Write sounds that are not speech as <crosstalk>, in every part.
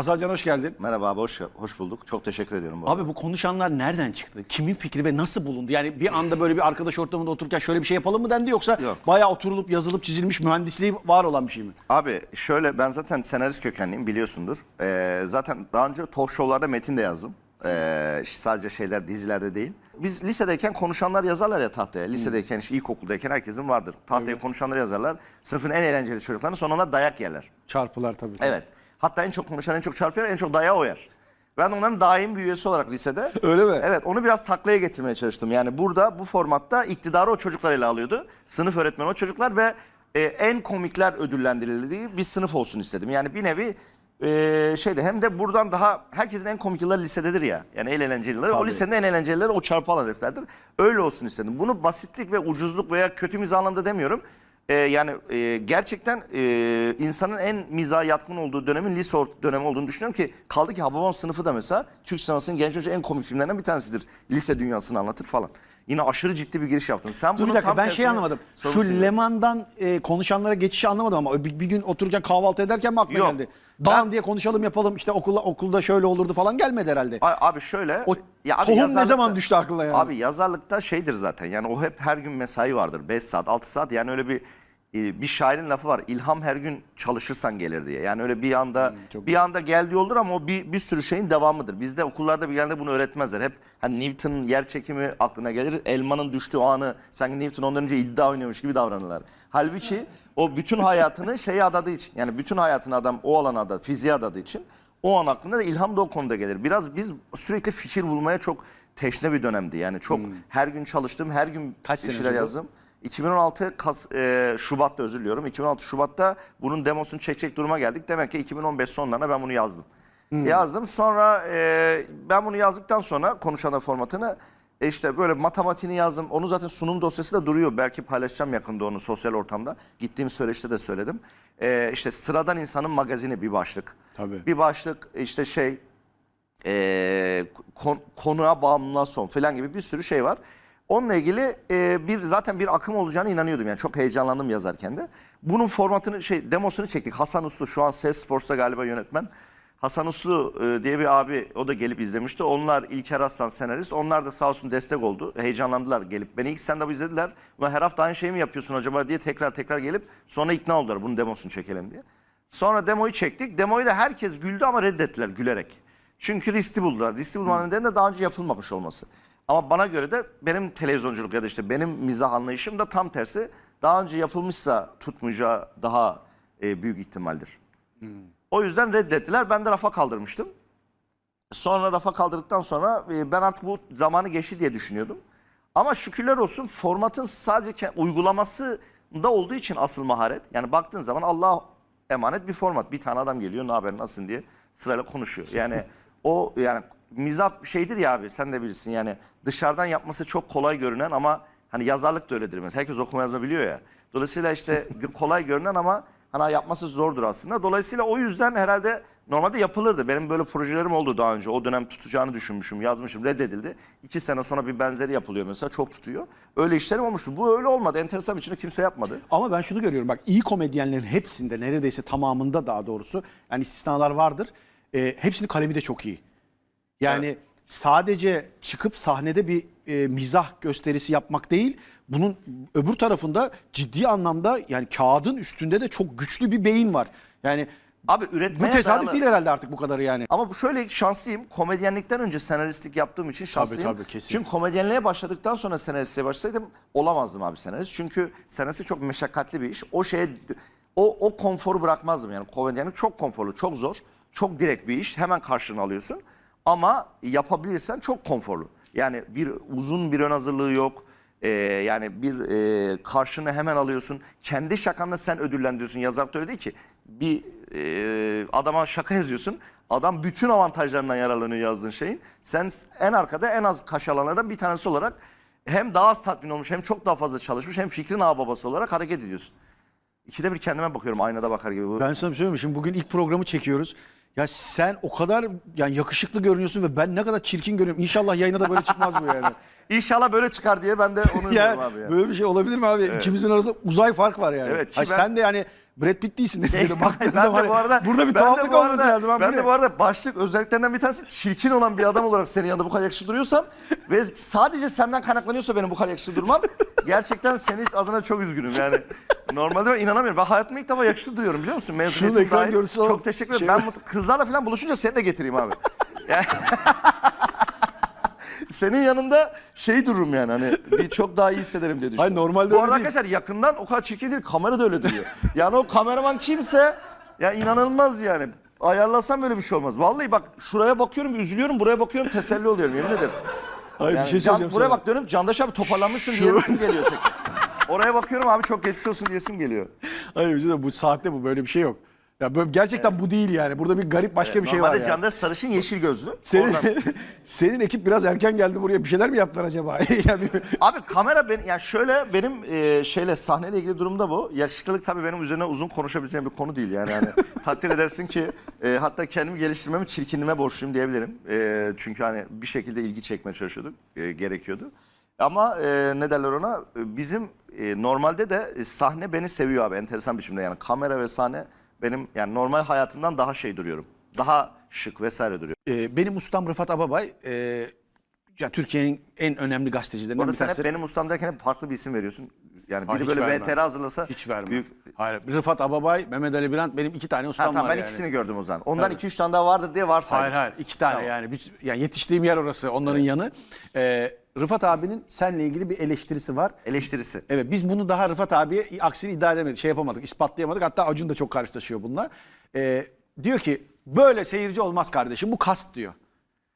Hasan Can hoş geldin. Merhaba abi hoş, hoş bulduk. Çok teşekkür ediyorum. Bu Abi bu konuşanlar nereden çıktı? Kimin fikri ve nasıl bulundu? Yani bir anda böyle bir arkadaş ortamında otururken şöyle bir şey yapalım mı dendi yoksa Yok. bayağı oturulup yazılıp çizilmiş mühendisliği var olan bir şey mi? Abi şöyle ben zaten senarist kökenliyim biliyorsundur. Ee, zaten daha önce talk show'larda metin de yazdım. Ee, sadece şeyler dizilerde değil. Biz lisedeyken konuşanlar yazarlar ya tahtaya. Lisedeyken işte ilkokuldayken herkesin vardır. Tahtaya konuşanlar yazarlar. Sınıfın en eğlenceli çocuklarının sonunda dayak yerler. Çarpılar tabii. Evet. Hatta en çok konuşan en çok çarpıyor en çok dayağı o yer. Ben onların daim bir üyesi olarak lisede. <laughs> Öyle mi? Evet onu biraz taklaya getirmeye çalıştım. Yani burada bu formatta iktidarı o çocuklar ele alıyordu. Sınıf öğretmeni o çocuklar ve e, en komikler ödüllendirildiği bir sınıf olsun istedim. Yani bir nevi e, şeyde hem de buradan daha herkesin en komik yılları lisededir ya. Yani en eğlenceli yılları. O lisenin en eğlencelileri o çarpı alan heriflerdir. Öyle olsun istedim. Bunu basitlik ve ucuzluk veya kötü mizah anlamda demiyorum. E, yani e, gerçekten e, insanın en mizaha yatkın olduğu dönemin lise dönemi olduğunu düşünüyorum ki kaldı ki Hababam sınıfı da mesela Türk sinemasının genç önce en komik filmlerinden bir tanesidir. Lise dünyasını anlatır falan. Yine aşırı ciddi bir giriş yaptım. Sen Dur bunun bir dakika tam ben tersini şey anlamadım. Şu. Leman'dan e, konuşanlara geçişi anlamadım ama bir, bir gün otururken kahvaltı ederken mi aklına Yok. geldi? Dan diye konuşalım yapalım işte okulda, okulda şöyle olurdu falan gelmedi herhalde. A- Abi şöyle. O abi tohum ne yazarlıkta- zaman düştü aklına yani? Abi yazarlıkta şeydir zaten yani o hep her gün mesai vardır. 5 saat 6 saat yani öyle bir bir şairin lafı var. İlham her gün çalışırsan gelir diye. Yani öyle bir anda Hmm, bir anda geldiği olur ama o bir, bir sürü şeyin devamıdır. Bizde okullarda bir yerde bunu öğretmezler. Hep hani Newton'un yer çekimi aklına gelir. Elmanın düştüğü anı sanki Newton ondan önce iddia oynuyormuş gibi davranırlar. Halbuki o bütün hayatını şeye adadığı için yani bütün hayatını adam o alana adadı, fiziğe adadığı için o an aklına da ilham da o konuda gelir. Biraz biz sürekli fikir bulmaya çok teşne bir dönemdi. Yani çok her gün çalıştım, her gün Hmm. Kaç şeyler önce bu? Yazdım. 2016 Kas, e, Şubat'ta özür diliyorum. 2016 Şubat'ta bunun demosunu çekecek duruma geldik. Demek ki 2015 sonlarına ben bunu yazdım. Hmm. Yazdım. Sonra e, ben bunu yazdıktan sonra konuşana formatını e, işte böyle matematiğini yazdım. Onu zaten sunum dosyası da duruyor. Belki paylaşacağım yakında onu sosyal ortamda. Gittiğim süreçte de söyledim. E, işte sıradan insanın magazini bir başlık. Tabii. Bir başlık işte şey e, kon- konuğa bağımlılığa son falan gibi bir sürü şey var. Onunla ilgili e, bir zaten bir akım olacağına inanıyordum yani çok heyecanlandım yazarken de. Bunun formatını şey demosunu çektik. Hasan Uslu şu an Ses Sports'ta galiba yönetmen. Hasan Uslu e, diye bir abi o da gelip izlemişti. Onlar İlker Aslan senarist. Onlar da sağ olsun destek oldu. Heyecanlandılar gelip. Beni ilk stand-up izlediler. Ulan her hafta aynı şeyi mi yapıyorsun acaba diye tekrar tekrar gelip sonra ikna oldular bunun demosunu çekelim diye. Sonra demoyu çektik. Demoyu da herkes güldü ama reddettiler gülerek. Çünkü riskli buldular. Riskli bulmanın nedeni de daha önce yapılmamış olması. Ama bana göre de benim televizyonculuk ya da işte benim mizah anlayışım da tam tersi. Daha önce yapılmışsa tutmayacağı daha e, büyük ihtimaldir. O yüzden reddettiler. Ben de rafa kaldırmıştım. Sonra rafa kaldırdıktan sonra e, ben artık bu zamanı geçti diye düşünüyordum. Ama şükürler olsun formatın sadece uygulaması da olduğu için asıl maharet. Yani baktığın zaman Allah emanet bir format. Bir tane adam geliyor ne haber nasılsın diye sırayla konuşuyor. Yani <laughs> o yani mizah şeydir ya abi sen de bilirsin yani dışarıdan yapması çok kolay görünen ama hani yazarlık da öyledir mesela. Herkes okuma yazma biliyor ya. Dolayısıyla işte <laughs> kolay görünen ama hani yapması zordur aslında. Dolayısıyla o yüzden herhalde normalde yapılırdı. Benim böyle projelerim oldu daha önce. O dönem tutacağını düşünmüşüm, yazmışım, reddedildi. İki sene sonra bir benzeri yapılıyor mesela, çok tutuyor. Öyle işlerim olmuştu. Bu öyle olmadı. Enteresan bir biçimde kimse yapmadı. Ama ben şunu görüyorum bak iyi komedyenlerin hepsinde neredeyse tamamında daha doğrusu yani istisnalar vardır. E, hepsinin kalemi de çok iyi. Yani sadece çıkıp sahnede bir e, mizah gösterisi yapmak değil, bunun öbür tarafında ciddi anlamda yani kağıdın üstünde de çok güçlü bir beyin var. Yani Abi bu üretmeye tesadüf dayalı- değil herhalde artık bu kadarı yani. Ama bu şöyle şanslıyım. Komedyenlikten önce senaristlik yaptığım için şanslıyım. tabii, kesin. Çünkü komedyenliğe başladıktan sonra senaristliğe başlasaydım olamazdım abi senarist. Çünkü senarist çok meşakkatli bir iş. O şeye o, o konforu bırakmazdım yani. Komedyenlik çok konforlu, çok zor. Çok direkt bir iş. Hemen karşılığını alıyorsun. Ama yapabilirsen çok konforlu. Yani bir uzun bir ön hazırlığı yok. Ee, yani bir e, karşını hemen alıyorsun. Kendi şakanla sen ödüllendiriyorsun. Yazar da öyle değil ki. Bir e, adama şaka yazıyorsun. Adam bütün avantajlarından yararlanıyor yazdığın şeyin. Sen en arkada en az kaş alanlardan bir tanesi olarak hem daha az tatmin olmuş hem çok daha fazla çalışmış hem fikrin ağababası olarak hareket ediyorsun. İkide bir kendime bakıyorum aynada bakar gibi. Ben sana bir şey söyleyeyim mi? Şimdi bugün ilk programı çekiyoruz. Ya sen o kadar yani yakışıklı görünüyorsun ve ben ne kadar çirkin görünüyorum. İnşallah yayına da böyle çıkmaz bu yani. <laughs> İnşallah böyle çıkar diye ben de onu <laughs> ya abi. Ya. böyle bir şey olabilir mi abi? İkimizin arasında uzay fark var yani. Evet, ki Ay ben- sen de yani Brad Pitt değilsin dedi. Baktığın Ben zaman de bu arada burada bir ben tuhaflık olması arada- lazım. Ben Bu de bu arada başlık özelliklerinden bir tanesi çirkin olan bir adam olarak senin yanında bu kadar yakışıklı duruyorsam ve sadece senden kaynaklanıyorsa benim bu kadar yakışıklı durmam gerçekten senin adına çok üzgünüm yani. Normalde ben inanamıyorum. Ben hayatımda ilk defa yakışıklı duruyorum biliyor musun? Mezuniyetim dahil. Çok teşekkür ederim. Şey- Ben kızlarla falan buluşunca seni de getireyim abi. Yani- <laughs> Senin yanında şey dururum yani hani bir çok daha iyi hissederim diye düşünüyorum. Hayır, normalde Bu öyle arada değil. arkadaşlar yakından o kadar çirkin değil kamera da öyle duruyor. yani o kameraman kimse ya inanılmaz yani. Ayarlasam böyle bir şey olmaz. Vallahi bak şuraya bakıyorum üzülüyorum buraya bakıyorum teselli oluyorum yemin ederim. Hayır, Yani bir şey can- söyleyeceğim buraya sana. bak diyorum Candaş abi toparlanmışsın Şu- diyesim geliyor tek. Oraya bakıyorum abi çok geçmiş olsun diyesim geliyor. Hayır bir şey bu saatte bu böyle bir şey yok. Ya böyle gerçekten bu değil yani. Burada bir garip başka bir şey var Normalde yani. Candaş sarışın yeşil gözlü. Senin, Oradan- <laughs> senin ekip biraz erken geldi buraya. Bir şeyler mi yaptılar acaba? <laughs> yani, Abi kamera ben yani şöyle benim e, şeyle sahneyle ilgili durumda bu. Yakışıklılık tabii benim üzerine uzun konuşabileceğim bir konu değil yani. Hani <laughs> takdir edersin ki e, hatta kendimi geliştirmemi çirkinliğime borçluyum diyebilirim. E, çünkü hani bir şekilde ilgi çekmeye çalışıyorduk. e, gerekiyordu. Ama e, ne derler ona? E, Bizim e, normalde de e, sahne beni seviyor abi enteresan biçimde yani kamera ve sahne benim yani normal hayatımdan daha şey duruyorum. Daha şık vesaire duruyor. Ee, benim ustam Rıfat Ababay. E, ya Türkiye'nin en önemli gazetecilerinden Burada bir sen hep tanesi. benim ustam derken hep farklı bir isim veriyorsun. Yani Hayır, biri hiç böyle vermem. VTR hazırlasa Hiç vermem. büyük Hayır. Rıfat Ababay, Mehmet Ali Birant benim iki tane Ha, ustam tamam var ben yani. ikisini gördüm o zaman. Ondan Tabii. iki üç tane daha vardı diye varsaydım. Hayır hayır iki tane Tamam. yani. Bir- yani yetiştiğim yer orası onların yanı. Ee, Rıfat abinin senle ilgili bir eleştirisi var. Eleştirisi. Evet biz bunu daha Rıfat abiye aksini iddia edemedik. Şey yapamadık, ispatlayamadık. Hatta Acun da çok karşılaşıyor bununla. Ee, diyor ki böyle seyirci olmaz kardeşim bu kast diyor.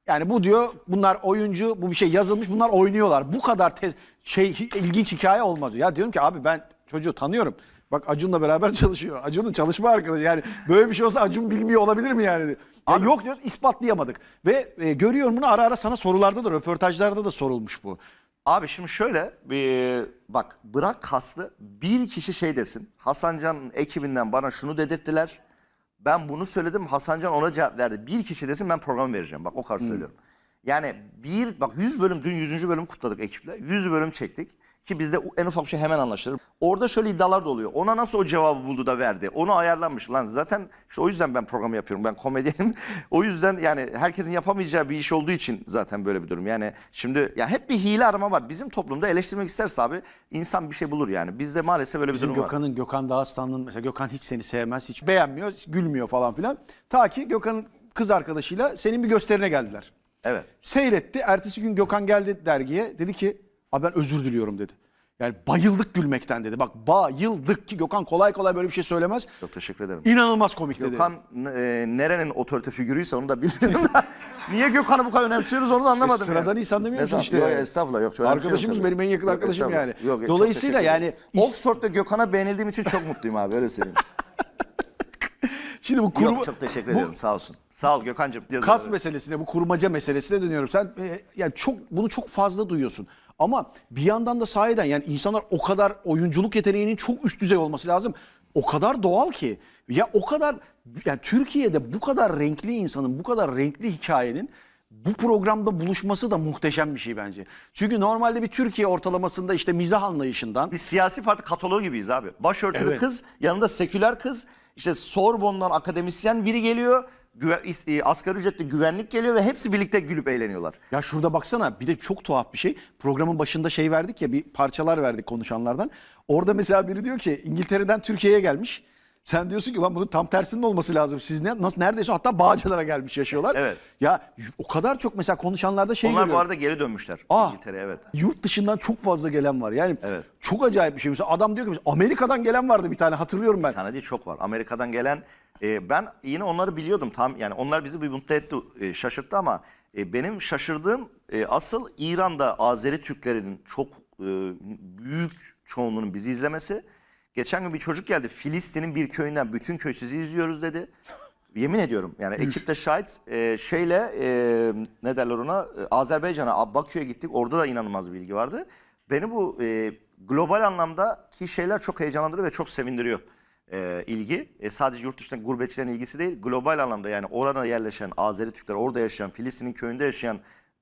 Yani bu diyor bunlar oyuncu, bu bir şey yazılmış bunlar oynuyorlar. Bu kadar te- şey ilginç hikaye olmaz. diyor. Ya diyorum ki abi ben çocuğu tanıyorum. Bak Acun'la beraber <laughs> çalışıyor. Acun'un çalışma arkadaşı. Yani böyle bir şey olsa Acun bilmiyor olabilir mi yani? Ya yok diyor ispatlayamadık. Ve e, görüyorum bunu ara ara sana sorularda da röportajlarda da sorulmuş bu. Abi şimdi şöyle bir bak bırak kaslı bir kişi şey desin. Hasancan'ın ekibinden bana şunu dedirttiler. Ben bunu söyledim Hasancan ona cevap verdi. Bir kişi desin ben program vereceğim. Bak o kadar söylüyorum. Yani bir bak 100 bölüm dün 100. bölüm kutladık ekiple. 100 bölüm çektik. Ki bizde en ufak bir şey hemen anlaşılır. Orada şöyle iddialar da oluyor. Ona nasıl o cevabı buldu da verdi? Onu ayarlanmış. Lan zaten işte o yüzden ben programı yapıyorum. Ben komedyenim. <laughs> o yüzden yani herkesin yapamayacağı bir iş olduğu için zaten böyle bir durum. Yani şimdi ya hep bir hile arama var. Bizim toplumda eleştirmek isterse abi insan bir şey bulur yani. Bizde maalesef böyle bir Bizim durum var. Gökhan'ın, Gökhan Dağıstan'ın mesela Gökhan hiç seni sevmez, hiç beğenmiyor, gülmüyor falan filan. Ta ki Gökhan'ın kız arkadaşıyla senin bir gösterine geldiler. Evet. Seyretti. Ertesi gün Gökhan geldi dergiye. Dedi ki abi ben özür diliyorum dedi. Yani bayıldık gülmekten dedi. Bak bayıldık ki Gökhan kolay kolay böyle bir şey söylemez. Çok teşekkür ederim. İnanılmaz komik dedi. Gökhan e, nerenin otorite figürüyse onu da bilmiyorum da. <laughs> Niye Gökhan'ı bu kadar önemsiyoruz onu da anlamadım. E, sıradan yani. insan demiyorsun Estağfurullah, işte. Yok, estağfurullah yok. şöyle Arkadaşımız önemsiyorum tabii. benim en yakın Yok, arkadaşım yani. Yok, çok Dolayısıyla yani- Oxford ve Gökhan'a beğenildiğim için çok mutluyum abi öyle söyleyeyim. <laughs> Şimdi bu kurma, Yok çok teşekkür bu ederim sağ olsun. Sağ ol Gökhan'cığım. Yazın. kas meselesine, bu kurmaca meselesine dönüyorum. Sen e, yani çok bunu çok fazla duyuyorsun. Ama bir yandan da sahiden yani insanlar o kadar oyunculuk yeteneğinin çok üst düzey olması lazım. O kadar doğal ki. Ya o kadar yani Türkiye'de bu kadar renkli insanın, bu kadar renkli hikayenin bu programda buluşması da muhteşem bir şey bence. Çünkü normalde bir Türkiye ortalamasında işte mizah anlayışından Biz siyasi parti kataloğu gibiyiz abi. Başörtülü Evet. kız, yanında seküler kız, işte Sorbon'dan akademisyen biri geliyor. Güve, is- e, asgari ücretli güvenlik geliyor ve hepsi birlikte gülüp eğleniyorlar. Ya şurada baksana bir de çok tuhaf bir şey. Programın başında şey verdik ya bir parçalar verdik konuşanlardan. Orada mesela biri diyor ki İngiltere'den Türkiye'ye gelmiş. Sen diyorsun ki lan bunun tam tersinin olması lazım. Siz ne, nasıl neredeyse hatta Bağcılar'a gelmiş yaşıyorlar. Evet. Ya o kadar çok mesela konuşanlarda şey Onlar bu görüyorum. arada geri dönmüşler Aa, İngiltere'ye evet. Yurt dışından çok fazla gelen var. Yani Evet. çok acayip bir şey. Mesela adam diyor ki Amerika'dan gelen vardı bir tane hatırlıyorum ben. Bir tane değil çok var. Amerika'dan gelen e, ben yine onları biliyordum tam yani onlar bizi bir mutlu etti e, şaşırttı ama e, benim şaşırdığım e, asıl İran'da Azeri Türklerinin çok e, büyük çoğunluğunun bizi izlemesi. Geçen gün bir çocuk geldi Filistin'in bir köyünden bütün köy sizi izliyoruz dedi. Yemin ediyorum yani ekipte şahit e, şeyle e, ne derler ona e, Azerbaycan'a Bakü'ye gittik orada da inanılmaz bir bilgi vardı. Beni bu e, global anlamdaki şeyler çok heyecanlandırıyor ve çok sevindiriyor e, ilgi. E, sadece yurt dışındaki gurbetçilerin ilgisi değil global anlamda yani orada yerleşen Azeri Türkler orada yaşayan Filistin'in köyünde yaşayan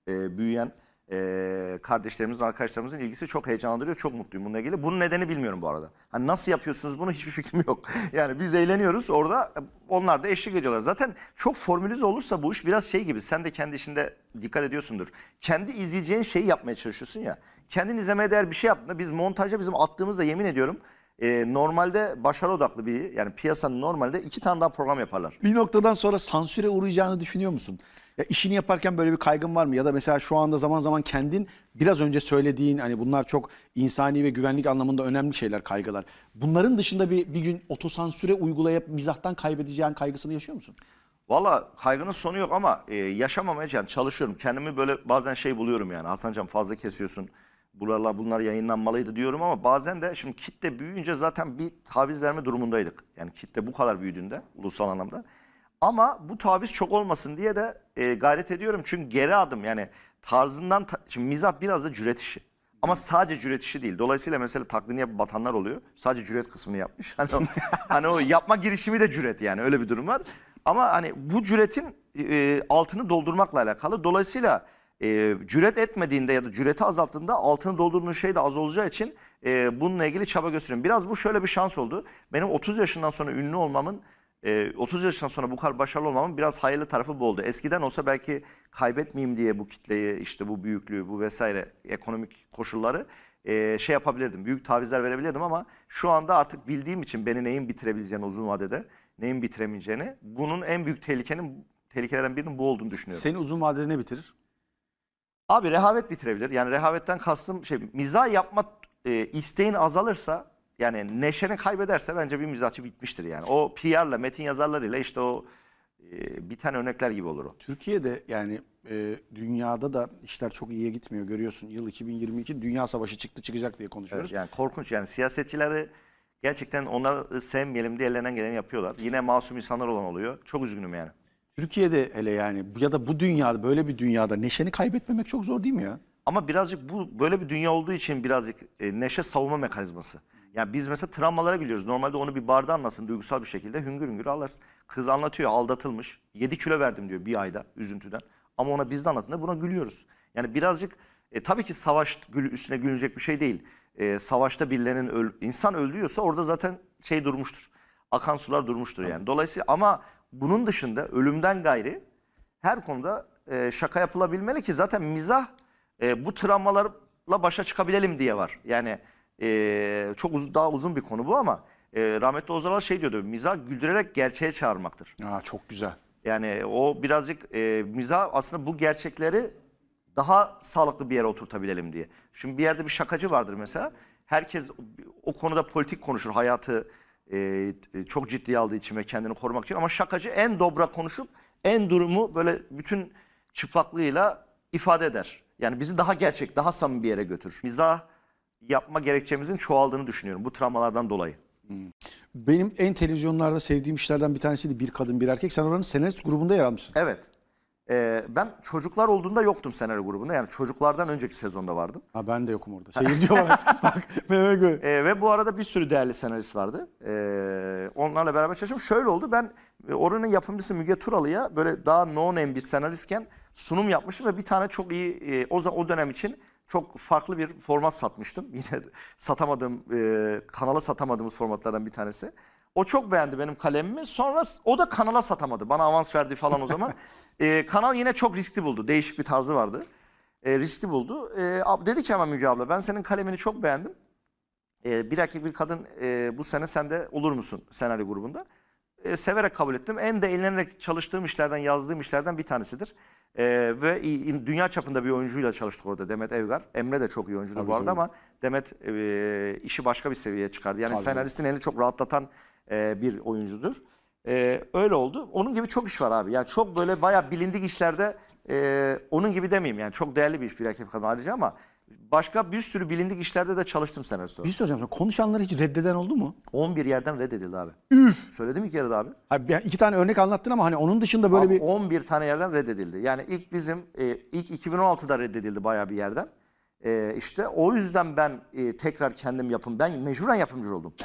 e, büyüyen e, kardeşlerimizin, arkadaşlarımızın ilgisi çok heyecanlandırıyor. Çok mutluyum bununla ilgili. Bunun nedeni bilmiyorum bu arada. Hani nasıl yapıyorsunuz bunu hiçbir <laughs> fikrim yok. Yani biz eğleniyoruz orada. Onlar da eşlik ediyorlar. Zaten çok formülize olursa bu iş biraz şey gibi. Sen de kendi işinde dikkat ediyorsundur. Kendi izleyeceğin şeyi yapmaya çalışıyorsun ya. Kendin izlemeye değer bir şey yaptığında biz montajda bizim attığımızda yemin ediyorum e, normalde başarı odaklı bir yani piyasanın normalde iki tane daha program yaparlar. Bir noktadan sonra sansüre uğrayacağını düşünüyor musun? Ya işini yaparken böyle bir kaygın var mı? Ya da mesela şu anda zaman zaman kendin biraz önce söylediğin hani bunlar çok insani ve güvenlik anlamında önemli şeyler, kaygılar. Bunların dışında bir, bir gün otosansüre uygulayıp mizahtan kaybedeceğin kaygısını yaşıyor musun? Valla kaygının sonu yok ama e, yaşamamaya yani çalışıyorum. Kendimi böyle bazen şey buluyorum yani. Hasancan fazla kesiyorsun. Buralar bunlar yayınlanmalıydı diyorum ama bazen de şimdi kitle büyüyünce zaten bir taviz verme durumundaydık. Yani kitle bu kadar büyüdüğünde ulusal anlamda. Ama bu taviz çok olmasın diye de e, gayret ediyorum. Çünkü geri adım yani tarzından ta- şimdi mizah biraz da cüret işi. Ama sadece cüret işi değil. Dolayısıyla mesela taklidini yapıp batanlar oluyor. Sadece cüret kısmını yapmış. <laughs> Hani o, hani o yapma girişimi de cüret yani öyle bir durum var. Ama hani bu cüretin e, altını doldurmakla alakalı. Dolayısıyla e, cüret etmediğinde ya da cüreti azalttığında altını doldurduğun şey de az olacağı için e, bununla ilgili çaba gösteriyorum. Biraz bu şöyle bir şans oldu. Benim 30 yaşından sonra ünlü olmamın e, 30 yaşından sonra bu kadar başarılı olmamın biraz hayırlı tarafı bu oldu. Eskiden olsa belki kaybetmeyeyim diye bu kitleyi işte bu büyüklüğü bu vesaire ekonomik koşulları e, şey yapabilirdim. Büyük tavizler verebilirdim ama şu anda artık bildiğim için beni neyin bitirebileceğini uzun vadede neyin bitiremeyeceğini bunun en büyük tehlikenin tehlikelerden birinin bu olduğunu düşünüyorum. Seni uzun vadede ne bitirir? Abi rehavet bitirebilir. Yani rehavetten kastım şey mizah yapma e, isteğin azalırsa yani neşeni kaybederse bence bir mizahçı bitmiştir yani. O PR'la metin yazarlarıyla işte o e, biten örnekler gibi olur o. Türkiye'de yani e, dünyada da işler çok iyiye gitmiyor görüyorsun. Yıl 2022 dünya savaşı çıktı çıkacak diye konuşuyoruz. Yani korkunç yani siyasetçileri gerçekten onları sevmeyelim diye ellerinden geleni yapıyorlar. Yine masum insanlar olan oluyor. Çok üzgünüm yani. Türkiye'de hele yani ya da bu dünyada böyle bir dünyada neşeni kaybetmemek çok zor değil mi ya? Ama birazcık bu böyle bir dünya olduğu için birazcık e, neşe savunma mekanizması. Yani biz mesela travmalara gülüyoruz. Normalde onu bir barda anlasın duygusal bir şekilde hüngür hüngür ağlarsın. Kız anlatıyor aldatılmış. 7 kilo verdim diyor bir ayda üzüntüden. Ama ona bizde anlattığında buna gülüyoruz. Yani birazcık e, tabii ki savaş gül, üstüne gülünecek bir şey değil. E, savaşta birilerinin öl, insan öldüyorsa orada zaten şey durmuştur. Akan sular durmuştur yani. Dolayısıyla ama bunun dışında ölümden gayri her konuda e, şaka yapılabilmeli ki zaten mizah e, bu travmalarla başa çıkabilelim diye var. Yani e, çok uz- daha uzun bir konu bu ama e, rahmetli Ozal şey diyordu mizah güldürerek gerçeğe çağırmaktır. Aa, çok güzel. Yani o birazcık e, mizah aslında bu gerçekleri daha sağlıklı bir yere oturtabilelim diye. Şimdi bir yerde bir şakacı vardır mesela. Herkes o konuda politik konuşur. Hayatı e, çok ciddiye aldığı için ve kendini korumak için. Ama şakacı en dobra konuşup en durumu böyle bütün çıplaklığıyla ifade eder. Yani bizi daha gerçek, daha samimi bir yere götürür. Mizah yapma gerekçemizin çoğaldığını düşünüyorum bu travmalardan dolayı. Benim en televizyonlarda sevdiğim işlerden bir tanesiydi Bir Kadın Bir Erkek. Sen oranın senarist grubunda yer almışsın. Evet. Ee, ben çocuklar olduğunda yoktum senaryo grubunda. Yani çocuklardan önceki sezonda vardım. Ha ben de yokum orada. Seyirci olarak. <laughs> Bak Mehmet Gö- Ee, ve bu arada bir sürü değerli senarist vardı. Ee, onlarla beraber çalıştım. Şöyle oldu ben e, oranın yapımcısı Müge Turalı'ya böyle daha no name bir senaristken sunum yapmıştım ve bir tane çok iyi e, o, za- o dönem için çok farklı bir format satmıştım. <laughs> Yine satamadığım, e, kanala satamadığımız formatlardan bir tanesi. O çok beğendi benim kalemimi. Sonra o da kanala satamadı. Bana avans verdi falan o zaman. <laughs> E, kanal yine çok riskli buldu. Değişik bir tarzı vardı. E, riskli buldu. E, dedi ki ama Müge abla ben senin kalemini çok beğendim. E, bir erkek bir kadın e, bu sene sen de olur musun senaryo grubunda? E, severek kabul ettim. En de eğlenerek çalıştığım işlerden, yazdığım işlerden bir tanesidir. E, ve dünya çapında bir oyuncuyla çalıştık orada Demet Evgar. Emre de çok iyi oyuncudur Tabii, bu arada ama Demet e, işi başka bir seviyeye çıkardı. Yani Tabii. senaristin elini çok rahatlatan e, bir oyuncudur. E, öyle oldu. Onun gibi çok iş var abi. Yani çok böyle bayağı bilindik işlerde e, onun gibi demeyeyim yani çok değerli bir iş bir bir kadın ayrıca ama başka bir sürü bilindik işlerde de çalıştım senarist olarak. Bir şey soracağım sana. Konuşanları hiç reddeden oldu mu? 11 yerden reddedildi abi. Söyledim iki kere de abi. Abi, yani iki tane örnek anlattın ama hani onun dışında böyle Abi bir... 11 tane yerden reddedildi. Yani ilk bizim e, ilk 2016'da reddedildi bayağı bir yerden. E, işte o yüzden ben e, tekrar kendim yapım. Ben mecburen yapımcı oldum. <laughs>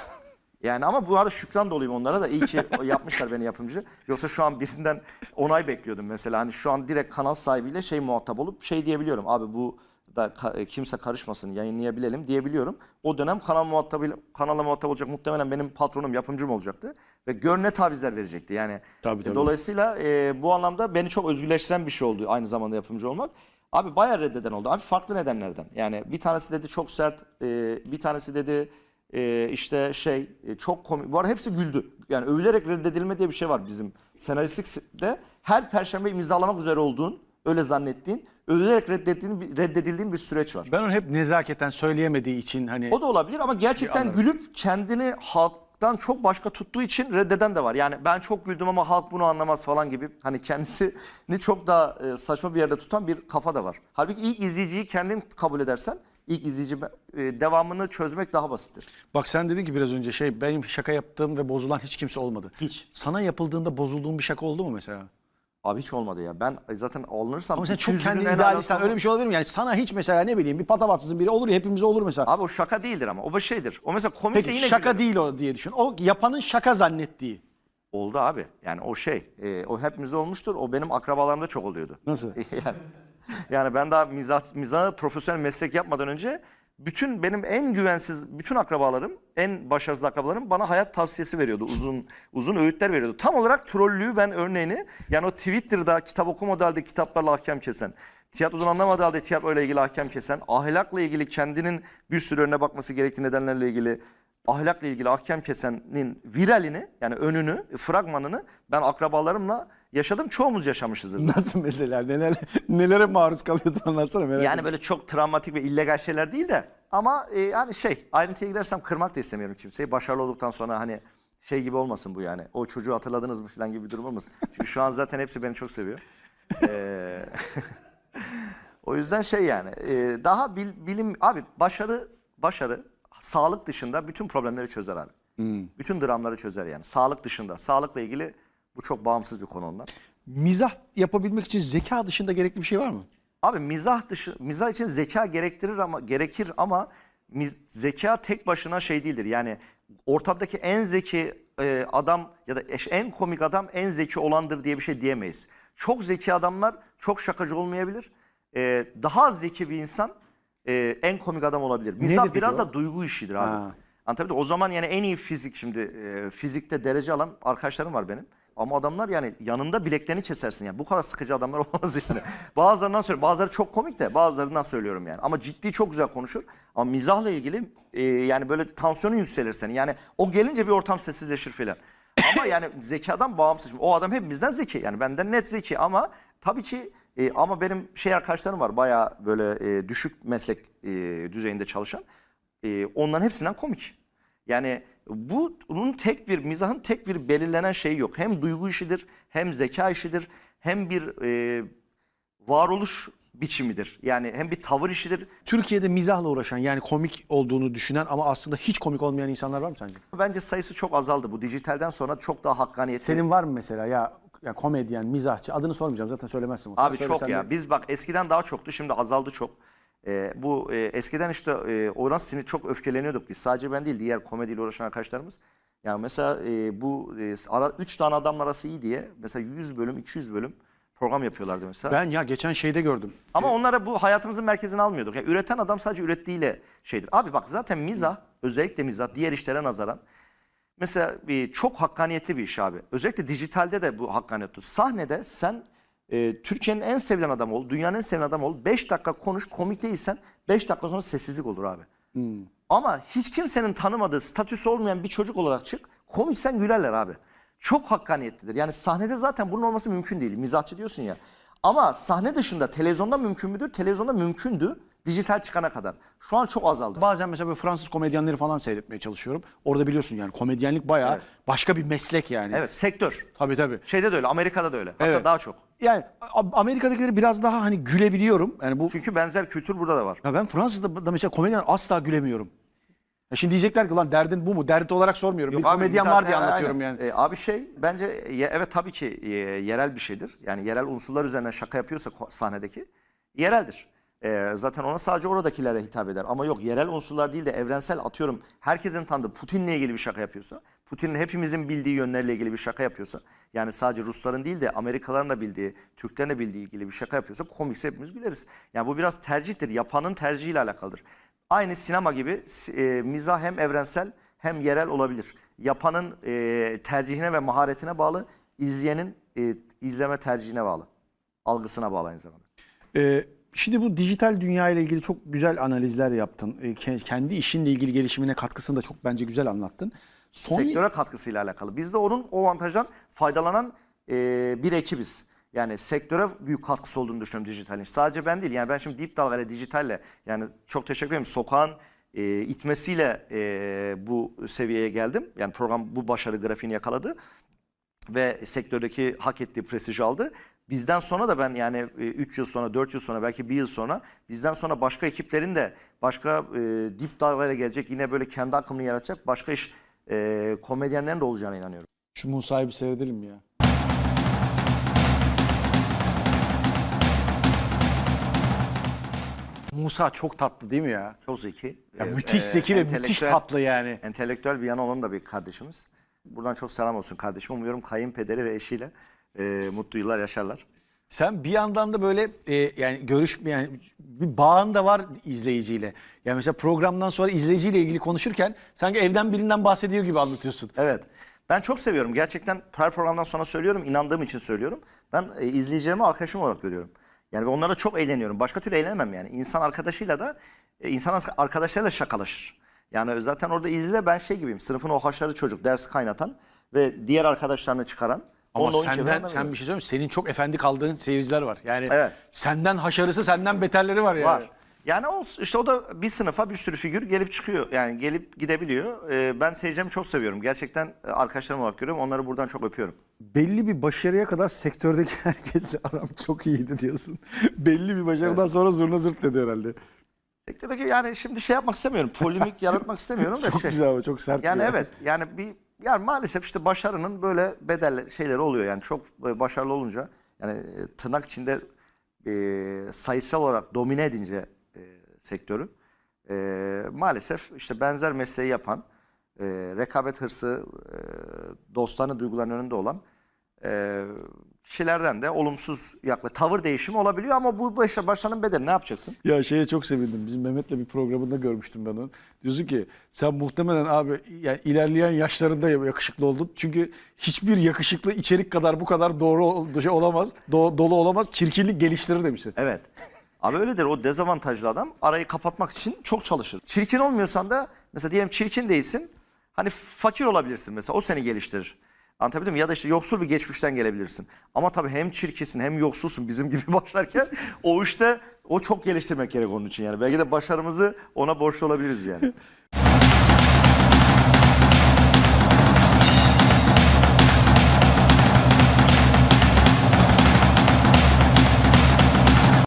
Yani ama bu arada şükran doluyum onlara da iyi ki yapmışlar beni yapımcı. Yoksa şu an birinden onay bekliyordum mesela. Hani şu an direkt kanal sahibiyle şey muhatap olup şey diyebiliyorum. Abi bu da e, kimse karışmasın yayınlayabilelim diyebiliyorum. O dönem kanal muhatabı kanala muhatap olacak muhtemelen benim patronum yapımcım olacaktı ve gör ne tavizler verecekti. Yani Tabii, tabii. dolayısıyla e, bu anlamda beni çok özgürleştiren bir şey oldu aynı zamanda yapımcı olmak. Abi bayağı reddeden oldu. Abi farklı nedenlerden. Yani bir tanesi dedi çok sert, e, bir tanesi dedi e, işte şey e, çok komik. Bu arada hepsi güldü. Yani övülerek reddedilme diye bir şey var bizim senaristlikte. Her perşembe imzalamak üzere olduğun, öyle zannettiğin, övülerek reddettiğin, reddedildiğin bir süreç var. Ben onu hep nezaketen söyleyemediği için hani O da olabilir ama gerçekten gülüp kendini halktan çok başka tuttuğu için reddeden de var. Yani ben çok güldüm ama halk bunu anlamaz falan gibi hani kendisini <laughs> çok daha e, saçma bir yerde tutan bir kafa da var. Halbuki ilk izleyiciyi kendin kabul edersen ilk izleyici e, devamını çözmek daha basittir. Bak sen dedin ki biraz önce şey benim şaka yaptığım ve bozulan hiç kimse olmadı. Hiç. Sana yapıldığında bozulduğun bir şaka oldu mu mesela? Abi hiç olmadı ya. Ben zaten alınırsam... Ama sen çok 200'ünün kendini en idealist. Öyle bir şey olabilir mi? Yani sana hiç mesela ne bileyim bir patavatsızın biri olur ya hepimize olur mesela. Abi o şaka değildir ama. O bir şeydir. O mesela komikse Peki yine şaka gülerim. değil o diye düşün. O yapanın şaka zannettiği. Oldu abi. Yani o şey, e, o hepimizde olmuştur. O benim akrabalarımda çok oluyordu. Nasıl? <laughs> yani, yani ben daha mizah, mizah profesyonel meslek yapmadan önce bütün benim en güvensiz bütün akrabalarım, en başarısız akrabalarım bana hayat tavsiyesi veriyordu. Uzun uzun öğütler veriyordu. Tam olarak trollüğü ben örneğini yani o Twitter'da kitap okumadığı halde kitaplarla ahkam kesen, tiyatrodan anlamadığı halde tiyatroyla ilgili ahkam kesen, ahlakla ilgili kendinin bir sürü önüne bakması gerektiği nedenlerle ilgili ahlakla ilgili ahkam kesenin viralini yani önünü, fragmanını ben akrabalarımla yaşadım. Çoğumuz yaşamışızdır. <laughs> Nasıl mesela? Neler, nelere maruz kalıyordu anlatsana merak Yani böyle çok travmatik ve illegal şeyler değil de ama e, yani şey ayrıntıya girersem kırmak da istemiyorum kimseyi. Başarılı olduktan sonra hani şey gibi olmasın bu yani. O çocuğu hatırladınız mı falan gibi bir durum olmasın. <laughs> Çünkü şu an zaten hepsi beni çok seviyor. Ee, <laughs> o yüzden şey yani e, daha bil- bilim abi başarı başarı sağlık dışında bütün problemleri çözer abi. Bütün dramları çözer yani. Sağlık dışında. Sağlıkla ilgili bu çok bağımsız bir konu ondan. Mizah yapabilmek için zeka dışında gerekli bir şey var mı? Abi mizah dışı mizah için zeka gerektirir ama gerekir ama miz- zeka tek başına şey değildir. Yani ortamdaki en zeki e, adam ya da en komik adam en zeki olandır diye bir şey diyemeyiz. Çok zeki adamlar çok şakacı olmayabilir. E, daha az zeki bir insan e, en komik adam olabilir. Mizah peki biraz o? da duygu işidir abi. Ha. Anlatabildim? O zaman yani en iyi fizik şimdi e, fizikte derece alan arkadaşlarım var benim. Ama adamlar yani yanında bileklerini kesersin yani. Bu kadar sıkıcı adamlar <laughs> olmaz yani. Bazılarından söylüyorum. Bazıları çok komik de bazılarından söylüyorum yani. Ama ciddi çok güzel konuşur. Ama mizahla ilgili e, yani böyle tansiyonun yükselir senin. Yani o gelince bir ortam sessizleşir filan. Ama yani <laughs> zekadan bağımsız. O adam hepimizden zeki. Yani benden net zeki ama tabii ki e, ama benim şey arkadaşlarım var bayağı böyle e, düşük meslek e, düzeyinde çalışan. E, onların hepsinden komik. Yani bunun tek bir mizahın tek bir belirlenen şeyi yok. Hem duygu işidir, hem zeka işidir, hem bir e, varoluş biçimidir. Yani hem bir tavır işidir. Türkiye'de mizahla uğraşan yani komik olduğunu düşünen ama aslında hiç komik olmayan insanlar var mı sence? Bence sayısı çok azaldı. Bu dijitalden sonra çok daha hakkaniyetli. Senin var mı mesela ya, ya komedyen, mizahçı adını sormayacağım zaten söylemezsin. Abi Söylesen çok ya. de- Biz bak eskiden daha çoktu şimdi azaldı çok. Ee, bu e, eskiden işte e, ona sinir çok öfkeleniyorduk biz. Sadece ben değil diğer komediyle uğraşan arkadaşlarımız. Yani mesela e, bu e, ara, üç tane adamın arası iyi diye mesela 100 bölüm 200 bölüm program yapıyorlardı mesela. Ben ya geçen şeyde gördüm. Ama onlara bu hayatımızın merkezine almıyorduk. Yani üreten adam sadece ürettiğiyle şeydir. Abi bak zaten mizah özellikle mizah diğer işlere nazaran mesela bir çok hakkaniyetli bir iş abi. Özellikle dijitalde de bu hakkaniyetli. Sahnede sen e, Türkiye'nin en sevilen adamı ol, dünyanın en sevilen adamı ol. 5 dakika konuş, komik değilsen 5 dakika sonra sessizlik olur abi. Ama hiç kimsenin tanımadığı, statüsü olmayan bir çocuk olarak çık. Komiksen gülerler abi. Çok hakkaniyetlidir. Yani sahnede zaten bunun olması mümkün değil. Mizahçı diyorsun ya. Ama sahne dışında televizyonda mümkün müdür? Televizyonda mümkündü. Dijital çıkana kadar. Şu an çok azaldı. Bazen mesela böyle Fransız komedyenleri falan seyretmeye çalışıyorum. Orada biliyorsun yani komedyenlik bayağı Evet. başka bir meslek yani. Evet sektör. Tabii tabii. Şeyde de öyle, Amerika'da da öyle. Hatta Evet. daha çok. Yani Amerika'dakileri biraz daha hani gülebiliyorum. Yani bu Çünkü benzer kültür burada da var. ya ben Fransız'da da mesela komedyen asla gülemiyorum. Ya şimdi diyecekler ki lan derdin bu mu? Dert olarak sormuyorum. bir Abi komedyen mizah- var diye e, anlatıyorum aynen. yani. E, abi şey bence ye- evet tabii ki e, yerel bir şeydir. Yani yerel unsurlar üzerinden şaka yapıyorsa ko- sahnedeki yereldir. E, zaten ona sadece oradakilere hitap eder. Ama yok yerel unsurlar değil de evrensel atıyorum herkesin tanıdığı Putin'le ilgili bir şaka yapıyorsa Putin'in hepimizin bildiği yönlerle ilgili bir şaka yapıyorsa, yani sadece Rusların değil de Amerikalıların da bildiği, Türklerin de bildiği ilgili bir şaka yapıyorsa komikse hepimiz güleriz. Yani bu biraz tercihtir, yapanın tercihiyle alakalıdır. Aynı sinema gibi e, mizah hem evrensel hem yerel olabilir. Yapanın e, tercihine ve maharetine bağlı, izleyenin e, izleme tercihine bağlı. Algısına bağlı aynı zamanda. Ee, şimdi bu dijital dünya ile ilgili çok güzel analizler yaptın. Ke- kendi işinle ilgili gelişimine katkısını da çok bence güzel anlattın. Son sektöre katkısıyla alakalı. Biz de onun o avantajdan faydalanan e, bir ekibiz. Yani sektöre büyük katkısı olduğunu düşünüyorum dijitalin. Sadece ben değil. Yani ben şimdi Deep Dalga ile dijitalle yani çok teşekkür ederim. Sokağın e, itmesiyle e, bu seviyeye geldim. Yani program bu başarı grafiğini yakaladı ve sektördeki hak ettiği prestiji aldı. Bizden sonra da ben yani 3 yıl sonra, 4 yıl sonra, belki 1 yıl sonra bizden sonra başka ekiplerin de başka e, dip dalgalara gelecek yine böyle kendi akımını yaratacak başka iş e, komedyenlerin de olacağına inanıyorum. Şu Musa'yı bir seyredelim ya. Musa çok tatlı değil mi ya? Çok zeki. ya e, müthiş zeki ve müthiş entelektüel- tatlı yani. Entelektüel bir yanı olan da bir kardeşimiz. Buradan çok selam olsun kardeşim. Umuyorum kayınpederi ve eşiyle e, mutlu yıllar yaşarlar. Sen bir yandan da böyle e, yani görüş yani bir bağın da var izleyiciyle. Yani mesela programdan sonra izleyiciyle ilgili konuşurken sanki evden birinden bahsediyor gibi anlatıyorsun. Evet. Ben çok seviyorum. Gerçekten her programdan sonra söylüyorum. inandığım için söylüyorum. Ben e, izleyeceğimi arkadaşım olarak görüyorum. Yani ve onlara çok eğleniyorum. Başka türlü eğlenemem yani. İnsan arkadaşıyla da e, insan arkadaşlarıyla şakalaşır. Yani zaten orada izle ben şey gibiyim. Sınıfın o haşarı çocuk dersi kaynatan ve diğer arkadaşlarını çıkaran. Ama oyun senden sen bir şey söyleyeyim? Senin çok efendi kaldığın seyirciler var. Yani Evet. senden haşarısı senden beterleri var yani. Var. Yani o, işte o da bir sınıfa bir sürü figür gelip çıkıyor. Yani gelip gidebiliyor. Ee, ben seyircimi çok seviyorum. Gerçekten e, arkadaşlarım olarak görüyorum. Onları buradan çok öpüyorum. Belli bir başarıya kadar sektördeki <laughs> herkesle aram çok iyiydi diyorsun. <laughs> Belli bir başarıdan sonra zurna zırt dedi herhalde. Sektördeki yani şimdi şey yapmak istemiyorum. Polemik <laughs> yaratmak istemiyorum da Çok şey. güzel ama çok sert. Yani ya. evet yani bir yani maalesef işte başarının böyle bedel şeyleri oluyor yani. Çok e, başarılı olunca yani e, tırnak içinde e, sayısal olarak domine edince e, sektörü e, maalesef işte benzer mesleği yapan e, rekabet hırsı e, dostlarına duyguların önünde olan e, kişilerden de olumsuz yakla tavır değişimi olabiliyor ama bu başa başarının bedeli ne yapacaksın? Ya şeye çok sevindim. Bizim Mehmet'le bir programında görmüştüm ben onu. Diyorsun ki sen muhtemelen abi yani ilerleyen yaşlarında yakışıklı oldun. Çünkü hiçbir yakışıklı içerik kadar bu kadar doğru şey olamaz. do- dolu olamaz. Çirkinlik geliştirir demişsin. Evet. Abi öyledir. O dezavantajlı adam arayı kapatmak için çok çalışır. Çirkin olmuyorsan da mesela diyelim çirkin değilsin. Hani fakir olabilirsin mesela. O seni geliştirir. Anlatabildim mi? Ya da işte yoksul bir geçmişten gelebilirsin. Ama tabii hem çirkinsin hem yoksulsun bizim gibi <laughs> başlarken o işte o çok geliştirmek gerek onun için yani. Belki de başarımızı ona borçlu olabiliriz yani. <laughs>